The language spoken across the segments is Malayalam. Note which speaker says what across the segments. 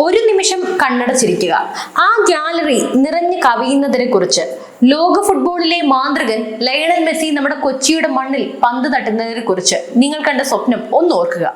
Speaker 1: ഒരു നിമിഷം കണ്ണടച്ചിരിക്കുക ആ ഗാലറി നിറഞ്ഞു കവിയുന്നതിനെ കുറിച്ച്. ലോക ഫുട്ബോളിലെ മാന്ത്രികൻ ലയണൽ മെസ്സി നമ്മുടെ കൊച്ചിയുടെ മണ്ണിൽ പന്ത് തട്ടുന്നതിനെ കുറിച്ച്. നിങ്ങൾ കണ്ട സ്വപ്നം ഒന്ന് ഓർക്കുക.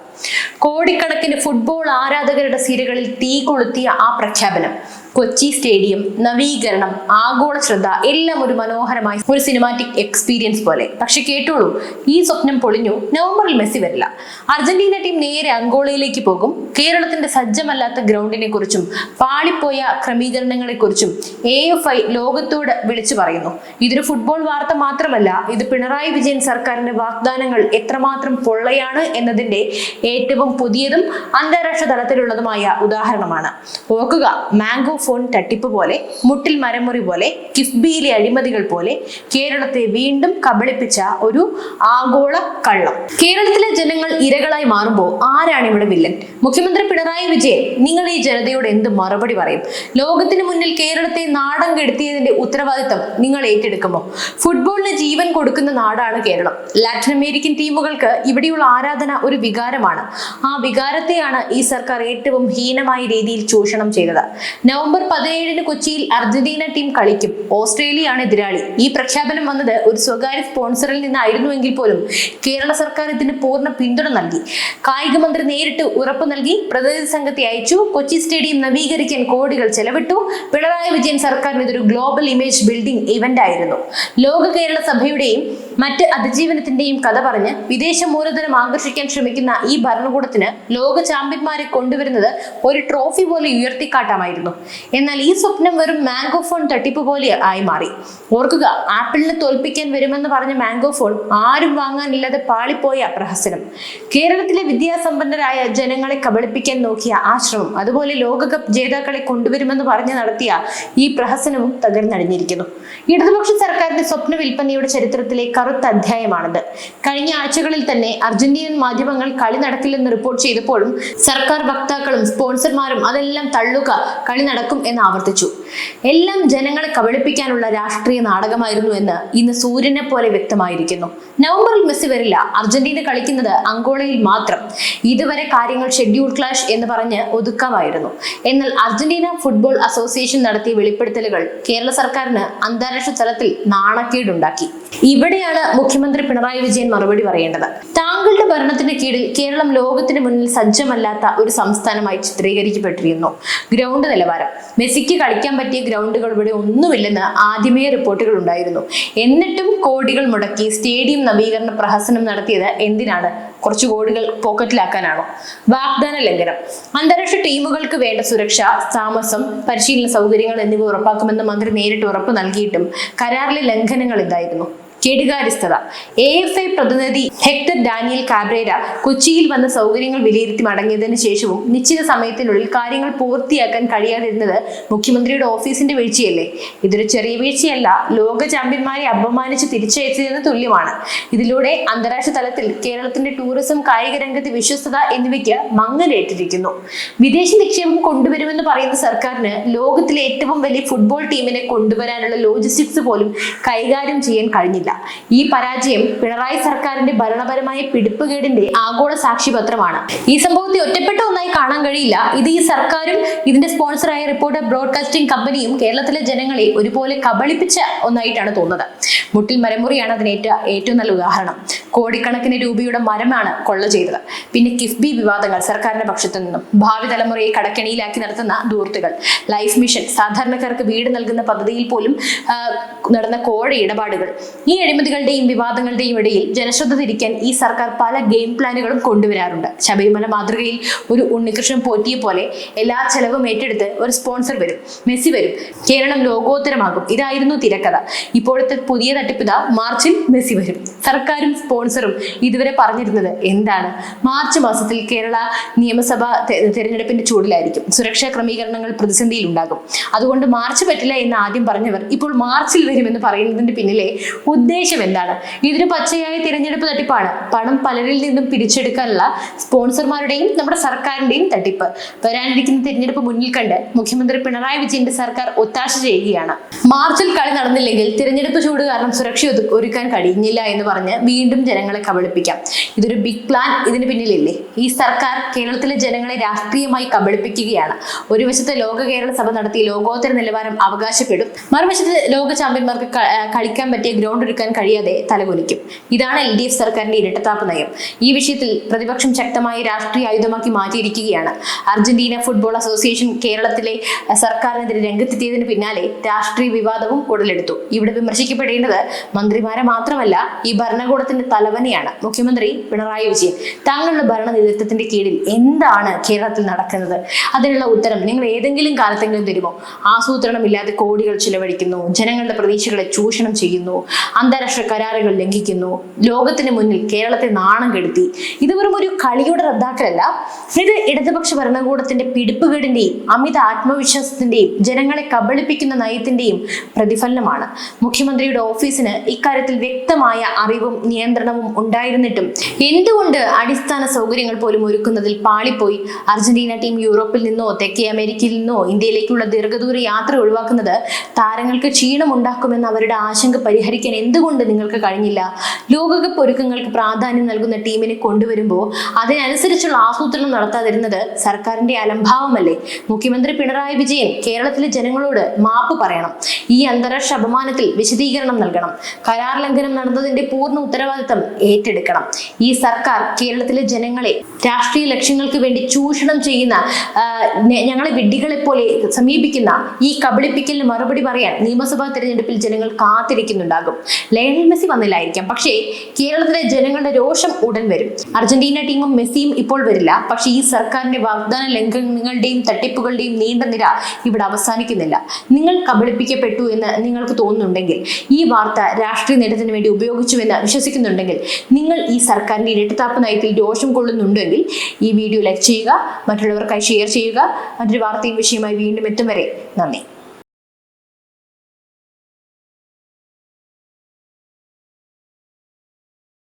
Speaker 1: കോടിക്കണക്കിന് ഫുട്ബോൾ ആരാധകരുടെ സിരകളിൽ തീ കൊളുത്തിയ ആ പ്രഖ്യാപനം. കൊച്ചി സ്റ്റേഡിയം നവീകരണം ആഗോള ശ്രദ്ധ എല്ലാം ഒരു മനോഹരമായ ഒരു സിനിമാറ്റിക് എക്സ്പീരിയൻസ് പോലെ. പക്ഷെ കേട്ടോളൂ ഈ സ്വപ്നം പൊളിഞ്ഞു നവംബറിൽ മെസ്സി വരില്ല. അർജന്റീന ടീം നേരെ അങ്കോളയിലേക്ക് പോകും. കേരളത്തിന്റെ സജ്ജമല്ലാത്ത ഗ്രൗണ്ടിനെ കുറിച്ചും പാളിപ്പോയ ക്രമീകരണങ്ങളെ കുറിച്ചും എ എഫ് ഐ ലോകത്തോട് വിളിച്ചു പറയുന്നു. ഇതൊരു ഫുട്ബോൾ വാർത്ത മാത്രമല്ല ഇത് പിണറായി വിജയൻ സർക്കാരിന്റെ വാഗ്ദാനങ്ങൾ എത്രമാത്രം പൊള്ളയാണ് എന്നതിന്റെ ഏറ്റവും പുതിയതും അന്താരാഷ്ട്ര തലത്തിലുള്ളതുമായ ഉദാഹരണമാണ്. ഓർക്കുക മാംഗോ ഫോൺ തട്ടിപ്പ് പോലെ മുട്ടിൽ മരമുറി പോലെ കിഫ്ബിയിലെ അഴിമതികൾ പോലെ കേരളത്തെ വീണ്ടും കബളിപ്പിച്ച ഒരു ആഗോള കള്ളം. കേരളത്തിലെ ജനങ്ങൾ ഇരകളായി മാറുമ്പോൾ ആരാണ് ഇവിടെ വില്ലൻ? മുഖ്യമന്ത്രി പിണറായി വിജയൻ നിങ്ങൾ ഈ ജനതയോട് എന്ത് മറുപടി പറയും? ലോകത്തിന് മുന്നിൽ കേരളത്തെ നാടൻ കെടുത്തിയതിന്റെ ഉത്തരവാദിത്തം നിങ്ങൾ ഏറ്റെടുക്കുമോ? ഫുട്ബോളിന് ജീവൻ കൊടുക്കുന്ന നാടാണ് കേരളം. ലാറ്റിൻ അമേരിക്കൻ ടീമുകൾക്ക് ഇവിടെയുള്ള ആരാധന ഒരു വികാരമാണ്. ആ വികാരത്തെയാണ് ഈ സർക്കാർ ഏറ്റവും ഹീനമായ രീതിയിൽ ചൂഷണം ചെയ്തത്. നവംബർ പതിനേഴിന് കൊച്ചിയിൽ അർജന്റീന ടീം കളിക്കും. ഓസ്ട്രേലിയയാണ് എതിരാളി. ഈ പ്രഖ്യാപനം വന്നത് ഒരു സ്വകാര്യ സ്പോൺസറിൽ നിന്നായിരുന്നുവെങ്കിൽ പോലും കേരള സർക്കാർ ഇതിന് പൂർണ പിന്തുണ നൽകി. കായിക മന്ത്രി നേരിട്ട് ഉറപ്പ് നൽകി. പ്രതിനിധി സംഘത്തെ അയച്ചു. കൊച്ചി സ്റ്റേഡിയം നവീകരിക്കാൻ കോടികൾ ചെലവിട്ടു. പിണറായി വിജയൻ സർക്കാരിന് ഇതൊരു ഗ്ലോബൽ ഇമേജ് ബിൽഡിംഗ് ഇവന്റ് ആയിരുന്നു ലോക കേരള സഭയുടെയും മറ്റ് അതിജീവനത്തിന്റെയും കഥ പറഞ്ഞ് വിദേശ മൂലധനം ആകർഷിക്കാൻ ശ്രമിക്കുന്ന ഈ ഭരണകൂടത്തിന് ലോക ചാമ്പ്യന്മാരെ കൊണ്ടുവരുന്നത് ഒരു ട്രോഫി പോലെ ഉയർത്തിക്കാട്ടാമായിരുന്നു. എന്നാൽ ഈ സ്വപ്നം വെറും മാംഗോ ഫോൺ തട്ടിപ്പ് പോലെ ആയി മാറി. ഓർക്കുക ആപ്പിളിനെ തോൽപ്പിക്കാൻ വരുമെന്ന് പറഞ്ഞ മാംഗോ ഫോൺ ആരും വാങ്ങാനില്ലാതെ പാളിപ്പോയ പ്രഹസനം. കേരളത്തിലെ വിദ്യാസമ്പന്നരായ ജനങ്ങളെ കബളിപ്പിക്കാൻ നോക്കിയ ആ ശ്രമം അതുപോലെ ലോകകപ്പ് ജേതാക്കളെ കൊണ്ടുവരുമെന്ന് പറഞ്ഞ് നടത്തിയ ഈ പ്രഹസനവും തകർന്നടിഞ്ഞിരിക്കുന്നു. ഇടതുപക്ഷ സർക്കാരിന്റെ സ്വപ്ന വിൽപ്പനയുടെ ചരിത്രത്തിലെ കറുത്ത അധ്യായമാണിത്. കഴിഞ്ഞ ആഴ്ചകളിൽ തന്നെ അർജന്റീനിയൻ മാധ്യമങ്ങൾ കളി നടക്കില്ലെന്ന് റിപ്പോർട്ട് ചെയ്തപ്പോഴും സർക്കാർ വക്താക്കളും സ്പോൺസർമാരും അതെല്ലാം തള്ളുക കളി നടക്കും എന്ന് ആവർത്തിച്ചു. എല്ലാം ജനങ്ങളെ കബളിപ്പിക്കാനുള്ള രാഷ്ട്രീയ നാടകമായിരുന്നു എന്ന് ഇന്ന് സൂര്യനെ പോലെ വ്യക്തമായിരിക്കുന്നു. നവംബറിൽ മെസ്സി വരില്ല. അർജന്റീന കളിക്കുന്നത് അങ്കോളയിൽ മാത്രം. ഇതുവരെ കാര്യങ്ങൾ ഷെഡ്യൂൾ ക്ലാഷ് എന്ന് പറഞ്ഞ് ഒതുക്കാമായിരുന്നു. എന്നാൽ അർജന്റീന ഫുട്ബോൾ അസോസിയേഷൻ നടത്തിയ വെളിപ്പെടുത്തലുകൾ കേരള സർക്കാരിന് അന്താരാഷ്ട്ര തലത്തിൽ നാണക്കേടുണ്ടാക്കി. ഇവിടെയാണ് മുഖ്യമന്ത്രി പിണറായി വിജയൻ മറുപടി പറയേണ്ടത്. താങ്കളുടെ ഭരണത്തിന് കീഴിൽ കേരളം ലോകത്തിന് മുന്നിൽ സജ്ജമല്ലാത്ത ഒരു സംസ്ഥാനമായി ചിത്രീകരിക്കപ്പെട്ടിരുന്നു ഗ്രൗണ്ട് നിലവാരം. മെസ്സിക്ക് കളിക്കാൻ പറ്റിയ ഗ്രൗണ്ടുകൾ ഇവിടെ ഒന്നുമില്ലെന്ന് ആദ്യമേ റിപ്പോർട്ടുകൾ ഉണ്ടായിരുന്നു. എന്നിട്ടും കോടികൾ മുടക്കി സ്റ്റേഡിയം നവീകരണ പ്രഹസനം നടത്തിയത് എന്തിനാണ്? കുറച്ച് കോടികൾ പോക്കറ്റിലാക്കാനാണോ? വാഗ്ദാന ലംഘനം. അന്താരാഷ്ട്ര ടീമുകൾക്ക് വേണ്ട സുരക്ഷ താമസം പരിശീലന സൗകര്യങ്ങൾ എന്നിവ ഉറപ്പാക്കുമെന്ന് മന്ത്രി നേരിട്ട് ഉറപ്പ് നൽകിയിട്ടും കരാറിലെ ലംഘനങ്ങൾ ഇതായിരുന്നു കെടുകാര്യസ്ഥത. എ എഫ് ഐ പ്രതിനിധി ഹെക്ടർ ഡാനിയൽ കാബ്രേര കൊച്ചിയിൽ വന്ന സൗകര്യങ്ങൾ വിലയിരുത്തി മടങ്ങിയതിനു ശേഷവും നിശ്ചിത സമയത്തിനുള്ളിൽ കാര്യങ്ങൾ പൂർത്തിയാക്കാൻ കഴിയാതിരുന്നത് മുഖ്യമന്ത്രിയുടെ ഓഫീസിന്റെ വീഴ്ചയല്ലേ? ഇതൊരു ചെറിയ വീഴ്ചയല്ല. ലോക ചാമ്പ്യന്മാരെ അപമാനിച്ച് തിരിച്ചയച്ചതിന് തുല്യമാണ്. ഇതിലൂടെ അന്താരാഷ്ട്ര തലത്തിൽ കേരളത്തിന്റെ ടൂറിസം കായിക രംഗത്തെ വിശ്വസ്തത എന്നിവയ്ക്ക് മങ്ങലേറ്റിരിക്കുന്നു. വിദേശ നിക്ഷേപം കൊണ്ടുവരുമെന്ന് പറയുന്ന സർക്കാരിന് ലോകത്തിലെ ഏറ്റവും വലിയ ഫുട്ബോൾ ടീമിനെ കൊണ്ടുവരാനുള്ള ലോജിസ്റ്റിക്സ് പോലും കൈകാര്യം ചെയ്യാൻ കഴിഞ്ഞില്ല. ഈ പരാജയം പിണറായി സർക്കാരിന്റെ ഭരണപരമായ പിടിപ്പുകേടിന്റെ ആഗോള സാക്ഷിപത്രമാണ്. ഈ സംഭവത്തെ ഒറ്റപ്പെട്ട ഒന്നായി കാണാൻ കഴിയില്ല. ഇത് ഈ സർക്കാരും ഇതിന്റെ സ്പോൺസറായ റിപ്പോർട്ടർ ബ്രോഡ്കാസ്റ്റിംഗ് കമ്പനിയും കേരളത്തിലെ ജനങ്ങളെ ഒരുപോലെ കബളിപ്പിച്ച ഒന്നായിട്ടാണ് തോന്നുന്നത്. മുട്ടിൽ മരമുറിയാണ് അതിനേറ്റ ഏറ്റവും നല്ല ഉദാഹരണം. കോടിക്കണക്കിന് രൂപയുടെ മരമാണ് കൊള്ള ചെയ്തത്. പിന്നെ കിഫ്ബി വിവാദങ്ങൾ സർക്കാരിന്റെ പക്ഷത്തു നിന്നും. ഭാവി തലമുറയെ കടക്കെണിയിലാക്കി നടത്തുന്ന ദൂർത്തുകൾ. ലൈഫ് മിഷൻ സാധാരണക്കാർക്ക് വീട് നൽകുന്ന പദ്ധതിയിൽ പോലും നടന്ന കോഴ ഇടപാടുകൾ. ഈ അഴിമതികളുടെയും വിവാദങ്ങളുടെയും ഇടയിൽ ജനശ്രദ്ധ തിരിക്കാൻ ഈ സർക്കാർ പല ഗെയിം പ്ലാനുകളും കൊണ്ടുവരാറുണ്ട്. ശബരിമല മാതൃകയിൽ ഒരു ഉണ്ണികൃഷ്ണൻ പോറ്റിയെ പോലെ എല്ലാ ചെലവും ഏറ്റെടുത്ത് ഒരു സ്പോൺസർ വരും. മെസ്സി വരും. കേരളം ലോകോത്തരമാകും. ഇതായിരുന്നു തിരക്കഥ. ഇപ്പോഴത്തെ പുതിയ തട്ടിപ്പിത മാർച്ചിൽ മെസ്സി വരും. സർക്കാരും സ്പോൺസറും ഇതുവരെ പറഞ്ഞിരുന്നത് എന്താണ്? മാർച്ച് മാസത്തിൽ കേരള നിയമസഭ തെരഞ്ഞെടുപ്പിന്റെ ചൂടിലായിരിക്കും. സുരക്ഷാ ക്രമീകരണങ്ങൾ പ്രതിസന്ധിയിൽ ഉണ്ടാകും. അതുകൊണ്ട് മാർച്ച് പറ്റില്ല എന്ന് ആദ്യം പറഞ്ഞവർ ഇപ്പോൾ മാർച്ചിൽ വരുമെന്ന് പറയുന്നതിന്റെ പിന്നിലെ ഉദ്ദേശം എന്താണ്? ഇതൊരു പച്ചയായ തിരഞ്ഞെടുപ്പ് തട്ടിപ്പാണ്. പണം പലരിൽ നിന്നും പിരിച്ചെടുക്കാനുള്ള സ്പോൺസർമാരുടെയും നമ്മുടെ സർക്കാരിന്റെയും തട്ടിപ്പ്. വരാനിരിക്കുന്ന തിരഞ്ഞെടുപ്പ് മുന്നിൽ കണ്ട് മുഖ്യമന്ത്രി പിണറായി വിജയന്റെ സർക്കാർ ഒത്താശ ചെയ്യുകയാണ്. മാർച്ചിൽ കളി നടന്നില്ലെങ്കിൽ തിരഞ്ഞെടുപ്പ് ചൂട് കാരണം സുരക്ഷ ഒരുക്കാൻ കഴിഞ്ഞില്ല എന്ന് പറഞ്ഞ് വീണ്ടും ജനങ്ങളെ കബളിപ്പിക്കാം. ഇതൊരു ബിഗ് പ്ലാൻ ഇതിന് പിന്നിലില്ലേ? ഈ സർക്കാർ കേരളത്തിലെ ജനങ്ങളെ രാഷ്ട്രീയമായി കബളിപ്പിക്കുകയാണ്. ഒരു വശത്ത് ലോക കേരള സഭ നടത്തി ലോകോത്തര നിലവാരം അവകാശപ്പെടും. മറുവശത്ത് ലോക ചാമ്പ്യന്മാർക്ക് കളിക്കാൻ പറ്റിയ ഗ്രൗണ്ട് ഒരുക്കാൻ കഴിയാതെ തലകുനിക്കും. ഇതാണ് എൽ ഡി എഫ് സർക്കാരിന്റെ ഇരട്ടത്താപ്പ് നയം. ഈ വിഷയത്തിൽ പ്രതിപക്ഷം ശക്തമായി രാഷ്ട്രീയ ആയുധമാക്കി മാറ്റിയിരിക്കുകയാണ്. അർജന്റീന ഫുട്ബോൾ അസോസിയേഷൻ കേരളത്തിലെ സർക്കാരിനെതിരെ രംഗത്തെത്തിയതിന് പിന്നാലെ രാഷ്ട്രീയ വിവാദവും ഉടലെടുത്തു. ഇവിടെ വിമർശിക്കപ്പെടേണ്ടത് മന്ത്രിമാരെ മാത്രമല്ല ഈ ഭരണകൂടത്തിന്റെ തലവനെയാണ് മുഖ്യമന്ത്രി പിണറായി വിജയൻ. താങ്കളുടെ ഭരണ നേതൃത്വത്തിന്റെ കീഴിൽ എന്താണ് കേരളത്തിൽ നടക്കുന്നത്? അതിനുള്ള ഉത്തരം നിങ്ങൾ ഏതെങ്കിലും കാലത്തെങ്കിലും തരുമോ? ആസൂത്രണമില്ലാതെ കോടികൾ ചിലവഴിക്കുന്നു ജനങ്ങളുടെ പ്രതീക്ഷകളെ ചൂഷണം ചെയ്യുന്നു അന്താരാഷ്ട്ര കരാറുകൾ ലംഘിക്കുന്നു ലോകത്തിന് മുന്നിൽ കേരളത്തെ നാണം കെടുത്തി. ഇത് വെറും ഒരു കളിയുടെ റദ്ദാക്കലല്ല. ഇത് ഇടതുപക്ഷ ഭരണകൂടത്തിന്റെ പിടിപ്പുകേടിന്റെയും അമിത ആത്മവിശ്വാസത്തിന്റെയും ജനങ്ങളെ കബളിപ്പിക്കുന്ന നയത്തിന്റെയും പ്രതിഫലനമാണ്. മുഖ്യമന്ത്രിയുടെ ഓഫീസിന് ഇക്കാര്യത്തിൽ വ്യക്തമായ അറിവും നിയന്ത്രണവും ഉണ്ടായിരുന്നിട്ടും എന്തുകൊണ്ട് അടിസ്ഥാന സൗകര്യങ്ങൾ പോലും ഒരുക്കുന്നതിൽ പാളിപ്പോയി? അർജന്റീന ടീം യൂറോപ്പിൽ നിന്നോ തെക്കേ അമേരിക്കയിൽ നിന്നോ ഇന്ത്യയിലേക്കുള്ള ദീർഘദൂര യാത്ര ഒഴിവാക്കുന്നത് താരങ്ങൾക്ക് ക്ഷീണം ഉണ്ടാക്കുമെന്ന അവരുടെ ആശങ്ക പരിഹരിക്കാൻ എന്തുകൊണ്ട് നിങ്ങൾക്ക് കഴിഞ്ഞില്ല? ലോകകപ്പ് ഒരുക്കങ്ങൾക്ക് പ്രാധാന്യം നൽകുന്ന ടീമിനെ കൊണ്ടുവരുമ്പോൾ അതിനനുസരിച്ചുള്ള ആസൂത്രണം നടത്താതിരുന്നത് സർക്കാരിന്റെ അലംഭാവമല്ലേ? മുഖ്യമന്ത്രി പിണറായി വിജയൻ കേരളത്തിലെ ജനങ്ങളോട് മാപ്പ് പറയണം. ഈ അന്താരാഷ്ട്ര അപമാനത്തിൽ വിശദീകരണം നൽകണം. കരാർ ലംഘനം നടന്നതിന്റെ പൂർണ ഉത്തരവാദിത്തം ഏറ്റെടുക്കണം. ഈ സർക്കാർ കേരളത്തിലെ ജനങ്ങളെ രാഷ്ട്രീയ ലക്ഷ്യങ്ങൾക്ക് വേണ്ടി ചൂഷണം ചെയ്യുന്ന ഞങ്ങളെ വിഡ്ഢികളെ പോലെ സമീപിക്കുന്ന ഈ കബളിപ്പിക്കലിന് മറുപടി പറയാൻ നിയമസഭാ തെരഞ്ഞെടുപ്പിൽ ജനങ്ങൾ കാത്തിരിക്കുന്നുണ്ടാകും. Lionel Messi വന്നില്ലായിരിക്കാം. പക്ഷേ കേരളത്തിലെ ജനങ്ങളുടെ രോഷം ഉടൻ വരും. അർജന്റീന ടീമും മെസ്സിയും ഇപ്പോൾ വരില്ല. പക്ഷേ ഈ സർക്കാരിന്റെ വാഗ്ദാന ലംഘനങ്ങളുടെയും തട്ടിപ്പുകളുടെയും നീണ്ട നിര ഇവിടെ അവസാനിക്കുന്നില്ല. നിങ്ങൾ കബളിപ്പിക്കപ്പെട്ടു എന്ന് നിങ്ങൾക്ക് തോന്നുന്നുണ്ടെങ്കിൽ ഈ വാർത്ത രാഷ്ട്രീയ നേട്ടത്തിന് വേണ്ടി ഉപയോഗിച്ചുവെന്ന് വിശ്വസിക്കുന്നുണ്ടെങ്കിൽ നിങ്ങൾ ഈ സർക്കാരിന്റെ ഇരട്ടത്താപ്പ് നയത്തിൽ ദോഷം കൊള്ളുന്നുണ്ടെങ്കിൽ ഈ വീഡിയോ ലൈക്ക് ചെയ്യുക മറ്റുള്ളവർക്കായി ഷെയർ ചെയ്യുക. മറ്റൊരു വാർത്തയും വിഷയമായി വീണ്ടും എത്തും വരെ. നന്ദി.